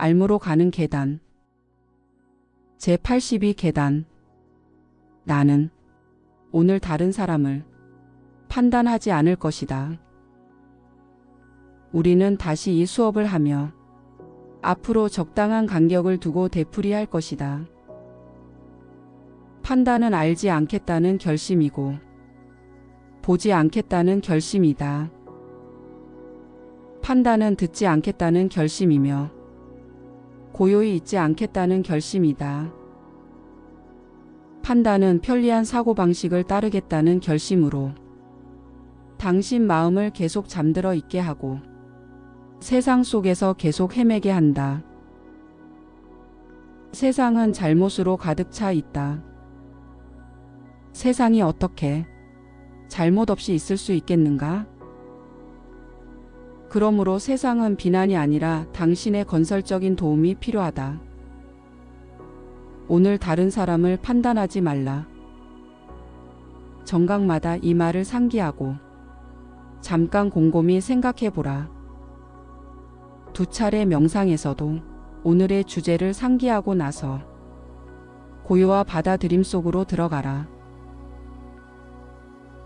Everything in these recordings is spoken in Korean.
알무로 가는 계단. 제82 계단. 나는 오늘 다른 사람을 판단하지 않을 것이다. 우리는 다시 이 수업을 하며 앞으로 적당한 간격을 두고 되풀이할 것이다. 판단은 알지 않겠다는 결심이고 보지 않겠다는 결심이다. 판단은 듣지 않겠다는 결심이며 고요히 있지 않겠다는 결심이다. 판단은 편리한 사고방식을 따르겠다는 결심으로 당신 마음을 계속 잠들어 있게 하고 세상 속에서 계속 헤매게 한다. 세상은 잘못으로 가득 차 있다. 세상이 어떻게 잘못 없이 있을 수 있겠는가? 그러므로 세상은 비난이 아니라 당신의 건설적인 도움이 필요하다. 오늘 다른 사람을 판단하지 말라. 정각마다 이 말을 상기하고 잠깐 곰곰이 생각해 보라. 두 차례 명상에서도 오늘의 주제를 상기하고 나서 고요와 받아들임 속으로 들어가라.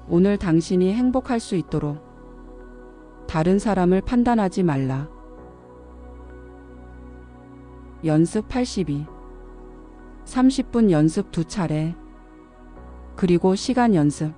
오늘 당신이 행복할 수 있도록 다른 사람을 판단하지 말라. 연습 82. 30분 연습 두 차례. 그리고 시간 연습.